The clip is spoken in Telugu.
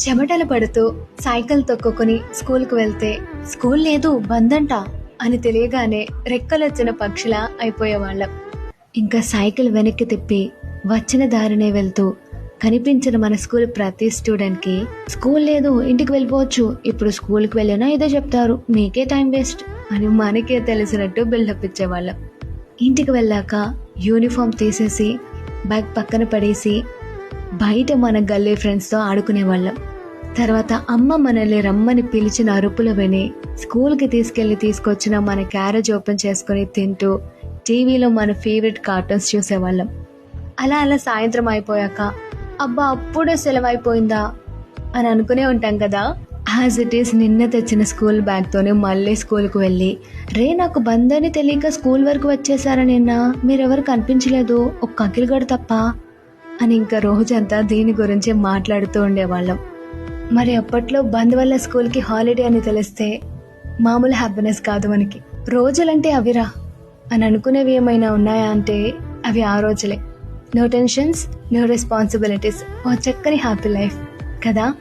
చెమటలు పడుతూ సైకిల్ తొక్కుని స్కూల్కు వెళ్తే స్కూల్ లేదు బందంట అని తెలియగానే రెక్కలొచ్చిన పక్షిలా అయిపోయేవాళ్ళం. ఇంకా సైకిల్ వెనక్కి తిప్పి వచ్చిన దారినే వెళ్తూ కనిపించిన మన స్కూల్ ప్రతి స్టూడెంట్కి స్కూల్ లేదు ఇంటికి వెళ్ళిపోవచ్చు ఇప్పుడు స్కూల్కి వెళ్ళినా ఏదో చెప్తారు మీకే టైం వేస్ట్ అని మనకే తెలిసినట్టు బిల్డప్ ఇచ్చేవాళ్ళం. ఇంటికి వెళ్ళాక యూనిఫామ్ తీసేసి బ్యాగ్ పక్కన పడేసి బయట మన గల్లీ ఫ్రెండ్స్తో ఆడుకునేవాళ్ళం తర్వాత అమ్మ మనల్ని రమ్మని పిలిచిన అరుపులు విని స్కూల్కి తీసుకెళ్ళి తీసుకొచ్చిన మన క్యారేజ్ ఓపెన్ చేసుకొని తింటూ టీవీలో మన ఫేవరెట్ కార్టూన్స్ చూసేవాళ్ళం. అలా అలా సాయంత్రం అయిపోయాక అబ్బా అప్పుడే సెలవు అయిపోయిందా అని అనుకునే ఉంటాం కదా. యాజ్ ఇట్ ఈస్ నిన్న తెచ్చిన స్కూల్ బ్యాగ్తోనే మళ్ళీ స్కూల్కి వెళ్ళి రే నాకు బంద్ అని తెలియక స్కూల్ వరకు వచ్చేసారా నిన్న మీరెవరు కనిపించలేదు? ఒక అఖిల్గడు తప్ప. అని ఇంకా రోజంతా దీని గురించి మాట్లాడుతూ ఉండేవాళ్ళం. మరి అప్పట్లో బంద్ వల్ల స్కూల్కి హాలిడే అని తెలిస్తే మామూలు హ్యాపీనెస్ కాదు మనకి. రోజులంటే అవిరా. అని అనుకునేవి ఏమైనా ఉన్నాయా అంటే అవి ఆ రోజులే. నో టెన్షన్స్ నో రెస్పాన్సిబిలిటీస్ ఓ చక్కని హ్యాపీ లైఫ్ కదా?